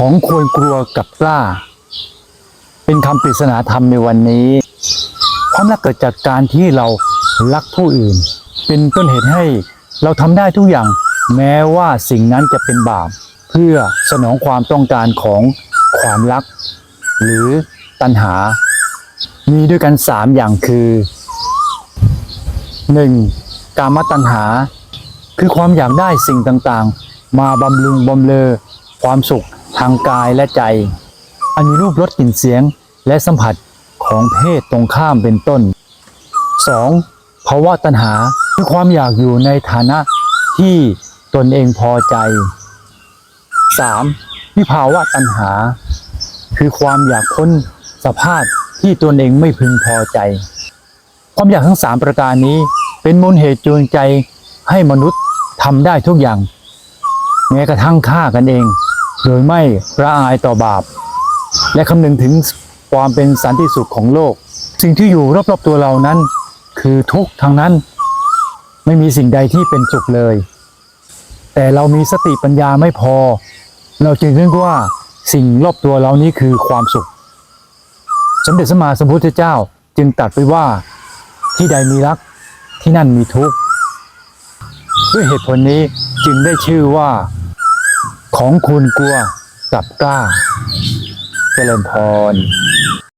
ของควรกลัวกับกล้า เป็นคำปริศนาธรรมในวันนี้ ความรักเกิดจากการที่เรารักผู้อื่น เป็นต้นเหตุให้เราทำได้ทุกอย่างแม้ว่าสิ่งนั้นจะเป็นบาป เพื่อสนองความต้องการของความรัก หรือตัณหา มีด้วยกันสามอย่างคือ 1. กามตัณหา คือความอยากได้สิ่งต่างๆ มาบำรุงบำเรอความสุข ทางกายและใจ อันมีรูปรสกลิ่นเสียงและสัมผัสของเพศตรงข้ามเป็นต้น 2. ภาวะตัณหาคือความอยากอยู่ในฐานะที่ตนเองพอใจ 3. วิภาวะตัณหา คือความอยากพ้นสภาพที่ตนเองไม่พึงพอใจ ความอยากทั้งสามประการนี้เป็นมูลเหตุจูงใจให้มนุษย์ทำได้ทุกอย่าง แม้กระทั่งฆ่ากันเอง โดยไม่ระอายต่อบาป และคำนึงถึงความเป็นสันติสุขของโลก สิ่งที่อยู่รอบๆตัวเรานั้น คือทุกข์ทางนั้น ไม่มีสิ่งใดที่เป็นสุขเลย แต่เรามีสติปัญญาไม่พอ เราจึงนึกว่าสิ่งรอบตัวเรานี้คือความสุข สมเด็จสมมาสมพุทธเจ้าจึงตรัสไว้ว่าที่ใดมีรักที่นั่นมีทุกข์ด้วยเหตุผลนี้จึงได้ชื่อว่า ของคุณกลัวกับกล้า เจริญพร